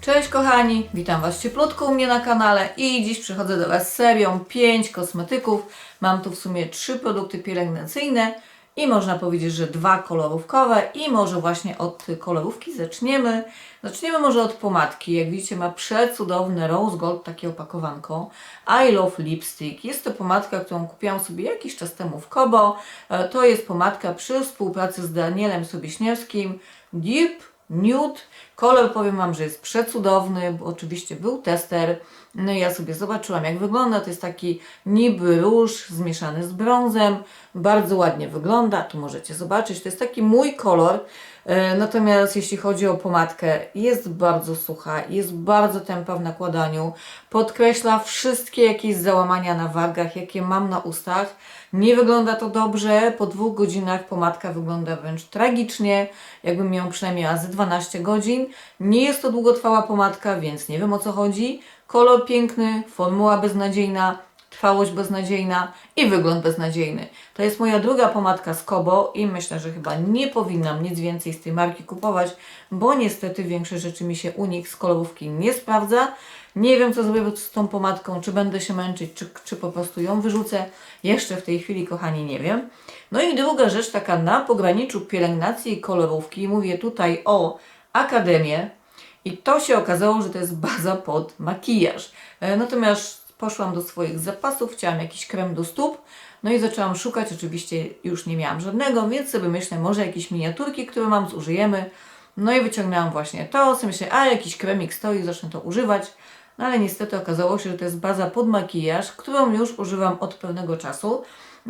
Cześć kochani, witam Was cieplutko u mnie na kanale i dziś przychodzę do Was z serią 5 kosmetyków. Mam tu w sumie 3 produkty pielęgnacyjne i można powiedzieć, że dwa kolorówkowe i może właśnie od kolorówki zaczniemy. Zaczniemy może od pomadki. Jak widzicie ma przecudowne Rose Gold, takie opakowanko. I Love Lipstick. Jest to pomadka, którą kupiłam sobie jakiś czas temu w Kobo. E, To jest pomadka przy współpracy z Danielem Sobieśniewskim. Deep Nude. Kolor powiem Wam, że jest przecudowny, bo oczywiście był tester. No i ja sobie zobaczyłam jak wygląda. To jest taki niby róż zmieszany z brązem. Bardzo ładnie wygląda. Tu możecie zobaczyć. To jest taki mój kolor. E, Natomiast jeśli chodzi o pomadkę, jest bardzo sucha, jest bardzo tępa w nakładaniu. Podkreśla wszystkie jakieś załamania na wargach, jakie mam na ustach. Nie wygląda to dobrze. Po dwóch godzinach pomadka wygląda wręcz tragicznie, jakbym ją przynajmniej ze 12 godzin. Nie jest to długotrwała pomadka, więc nie wiem o co chodzi. Kolor piękny, formuła beznadziejna, trwałość beznadziejna i wygląd beznadziejny. To jest moja druga pomadka z Kobo i myślę, że chyba nie powinnam nic więcej z tej marki kupować, bo niestety większość rzeczy mi się u nich z kolorówki nie sprawdza. Nie wiem, co zrobię z tą pomadką, czy będę się męczyć, czy, czy po prostu ją wyrzucę. Jeszcze w tej chwili, kochani, nie wiem. No i druga rzecz, taka na pograniczu pielęgnacji i kolorówki. Mówię tutaj o Akademię. I to się okazało, że to jest baza pod makijaż. E, Natomiast poszłam do swoich zapasów, chciałam jakiś krem do stóp, no i zaczęłam szukać. Oczywiście już nie miałam żadnego, więc sobie myślę, może jakieś miniaturki, które mam, zużyjemy. No i wyciągnęłam właśnie to, sobie myślę, a jakiś kremik stoi, zacznę to używać. No ale niestety okazało się, że to jest baza pod makijaż, którą już używam od pewnego czasu.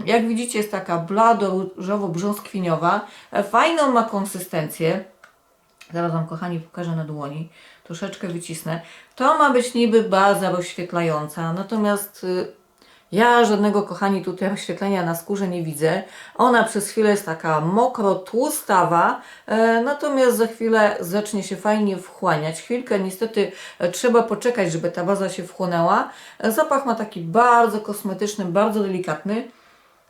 Jak widzicie jest taka blado-różowo-brzoskwiniowa. E, Fajną ma konsystencję. Zaraz Wam, kochani, pokażę na dłoni. Troszeczkę wycisnę. To ma być niby baza rozświetlająca, natomiast y, ja żadnego, kochani, tutaj rozświetlenia na skórze nie widzę. Ona przez chwilę jest taka mokro, tłustawa, e, natomiast za chwilę zacznie się fajnie wchłaniać. Chwilkę niestety e, trzeba poczekać, żeby ta baza się wchłonęła. E, Zapach ma taki bardzo kosmetyczny, bardzo delikatny.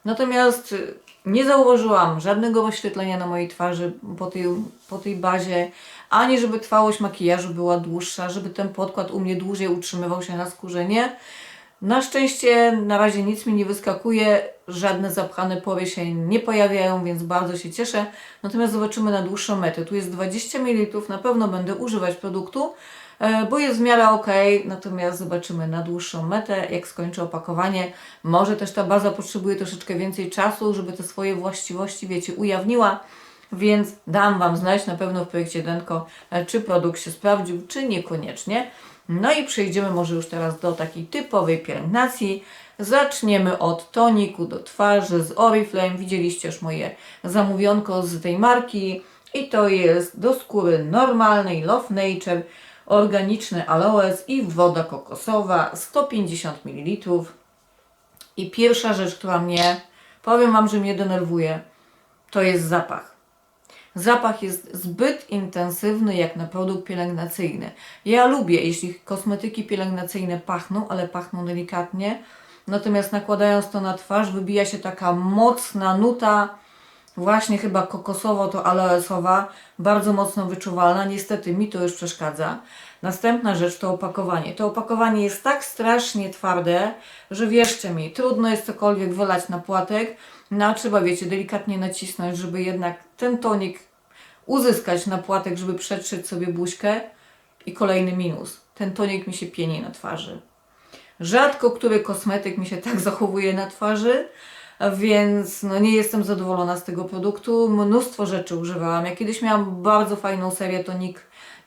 Natomiast y, nie zauważyłam żadnego rozświetlenia na mojej twarzy po tej, po tej bazie, ani żeby trwałość makijażu była dłuższa, żeby ten podkład u mnie dłużej utrzymywał się na skórze. Nie. Na szczęście na razie nic mi nie wyskakuje, żadne zapchane pory się nie pojawiają, więc bardzo się cieszę. Natomiast zobaczymy na dłuższą metę. Tu jest 20 ml, na pewno będę używać produktu, bo jest w miarę ok, natomiast zobaczymy na dłuższą metę, jak skończę opakowanie. Może też ta baza potrzebuje troszeczkę więcej czasu, żeby te swoje właściwości, wiecie, ujawniła. Więc dam Wam znać na pewno w projekcie Denko, e, czy produkt się sprawdził, czy niekoniecznie. No i przejdziemy może już teraz do takiej typowej pielęgnacji. Zaczniemy od toniku do twarzy z Oriflame. Widzieliście już moje zamówionko z tej marki. I to jest do skóry normalnej Love Nature, organiczny aloes i woda kokosowa 150 ml. I pierwsza rzecz, która mnie, powiem Wam, że mnie denerwuje, to jest zapach. Zapach jest zbyt intensywny jak na produkt pielęgnacyjny. Ja lubię, jeśli kosmetyki pielęgnacyjne pachną, ale pachną delikatnie. Natomiast nakładając to na twarz, wybija się taka mocna nuta, właśnie chyba kokosowo to aloesowa, bardzo mocno wyczuwalna. Niestety mi to już przeszkadza. Następna rzecz to opakowanie. To opakowanie jest tak strasznie twarde, że wierzcie mi, trudno jest cokolwiek wylać na płatek. No, trzeba, wiecie, delikatnie nacisnąć, żeby jednak ten tonik uzyskać na płatek, żeby przetrzeć sobie buźkę. I kolejny minus. Ten tonik mi się pieni na twarzy. Rzadko który kosmetyk mi się tak zachowuje na twarzy, więc no nie jestem zadowolona z tego produktu. Mnóstwo rzeczy używałam. Ja kiedyś miałam bardzo fajną serię tonik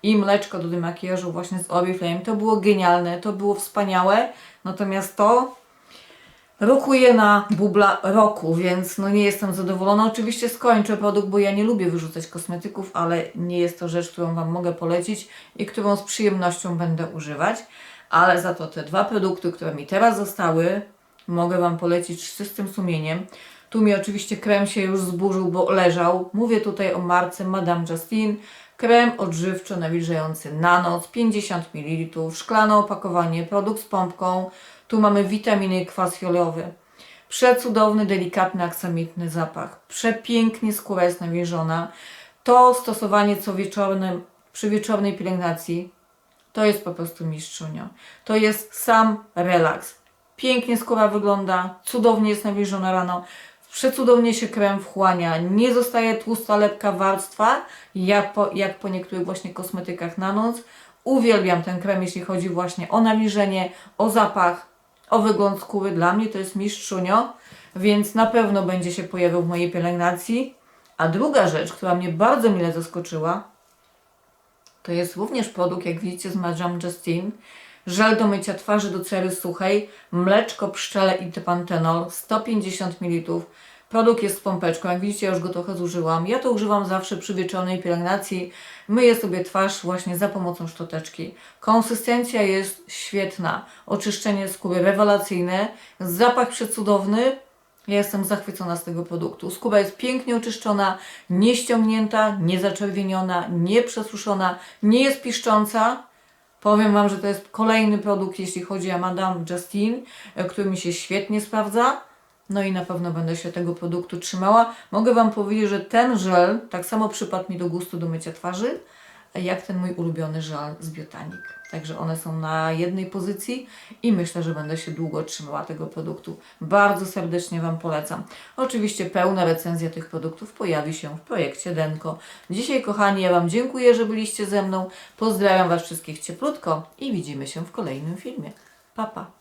i mleczko do makijażu właśnie z Oriflame. To było genialne, to było wspaniałe. Natomiast to rokuje na bubla roku, więc no nie jestem zadowolona. Oczywiście skończę produkt, bo ja nie lubię wyrzucać kosmetyków, ale nie jest to rzecz, którą Wam mogę polecić i którą z przyjemnością będę używać. Ale za to te dwa produkty, które mi teraz zostały, mogę Wam polecić z czystym sumieniem. Tu mi oczywiście krem się już zburzył, bo leżał. Mówię tutaj o marce Madame Justine. Krem odżywczo nawilżający na noc, 50 ml, szklane opakowanie, produkt z pompką. Tu mamy witaminy i kwas fiolowy. Przecudowny, delikatny, aksamitny zapach. Przepięknie skóra jest nawilżona. To stosowanie co wieczorne, przy wieczornej pielęgnacji to jest po prostu mistrzunio. To jest sam relaks. Pięknie skóra wygląda, cudownie jest nawilżona rano, przecudownie się krem wchłania, nie zostaje tłusta, lepka warstwa, jak po, jak po niektórych właśnie kosmetykach na noc. Uwielbiam ten krem, jeśli chodzi właśnie o nawilżenie, o zapach, o wygląd skóry. Dla mnie to jest mistrzunio, więc na pewno będzie się pojawiał w mojej pielęgnacji. A druga rzecz, która mnie bardzo mile zaskoczyła, to jest również produkt, jak widzicie, z Madame Justine. Żel do mycia twarzy do cery suchej, mleczko, pszczele i pantenol, 150 ml. Produkt jest z pompeczką, jak widzicie, ja już go trochę zużyłam. Ja to używam zawsze przy wieczornej pielęgnacji. Myję sobie twarz właśnie za pomocą szczoteczki. Konsystencja jest świetna, oczyszczenie skóry rewelacyjne, zapach przecudowny, ja jestem zachwycona z tego produktu. Skóra jest pięknie oczyszczona, nie ściągnięta, nie zaczerwieniona, nie przesuszona, nie jest piszcząca. Powiem Wam, że to jest kolejny produkt, jeśli chodzi o Madame Justine, e, który mi się świetnie sprawdza. No i na pewno będę się tego produktu trzymała. Mogę Wam powiedzieć, że ten żel tak samo przypadł mi do gustu do mycia twarzy, jak ten mój ulubiony żel z Biotanik. Także one są na jednej pozycji i myślę, że będę się długo trzymała tego produktu. Bardzo serdecznie Wam polecam. Oczywiście pełna recenzja tych produktów pojawi się w projekcie Denko. Dzisiaj, kochani, ja Wam dziękuję, że byliście ze mną. Pozdrawiam Was wszystkich cieplutko i widzimy się w kolejnym filmie. Pa, pa.